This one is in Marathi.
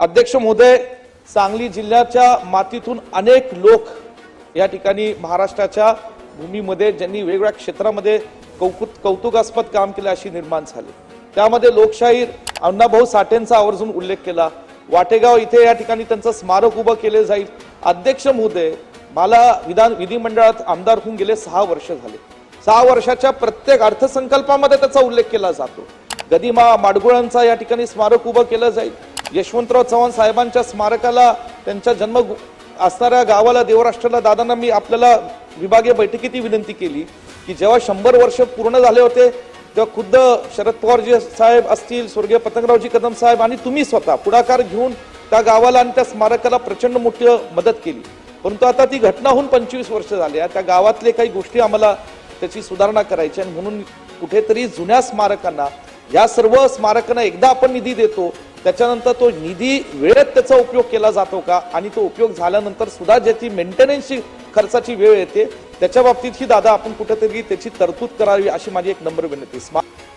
अध्यक्ष महोदय सांगली जिल्ह्याच्या मातीतून अनेक लोक या ठिकाणी महाराष्ट्राच्या भूमीमध्ये ज्यांनी वेगवेगळ्या क्षेत्रामध्ये कौकुत कौतुकास्पद काम केलं अशी निर्माण झाली. त्यामध्ये लोकशाहीर अण्णाभाऊ साठेंचा आवर्जून उल्लेख केला. वाटेगाव इथे या ठिकाणी त्यांचं स्मारक उभं केले जाईल. अध्यक्ष महोदय मला विधान विधिमंडळात आमदार होऊन गेले सहा वर्ष झाले. सहा वर्षाच्या प्रत्येक अर्थसंकल्पामध्ये त्याचा उल्लेख केला जातो. गदिमा माडगुळांचा या ठिकाणी स्मारक उभं केलं जाईल. यशवंतराव चव्हाण साहेबांच्या स्मारकाला त्यांच्या जन्म असणाऱ्या गावाला देवराष्ट्राला दादांना मी आपल्याला विभागीय बैठकीत ही विनंती केली की जेव्हा शंभर वर्ष पूर्ण झाले होते तेव्हा खुद्द शरद पवारजी साहेब असतील स्वर्गीय पतंगरावजी कदम साहेब आणि तुम्ही स्वतः पुढाकार घेऊन त्या गावाला आणि त्या स्मारकाला प्रचंड मोठी मदत केली. परंतु आता ती घटना होऊन पंचवीस वर्ष झाली आहे. त्या गावातले काही गोष्टी आम्हाला त्याची सुधारणा करायची आणि म्हणून कुठेतरी जुन्या स्मारकांना या सर्व स्मारकांना एकदा आपण निधी देतो त्याच्यानंतर तो निधी वेळेत त्याचा उपयोग केला जातो का? आणि तो उपयोग झाल्यानंतर सुद्धा ज्याची मेंटेनन्सची खर्चाची वेळ येते त्याच्या बाबतीत ही दादा आपण कुठेतरी त्याची तरतूद करावी अशी माझी एक नम्र विनंती स्मार्ट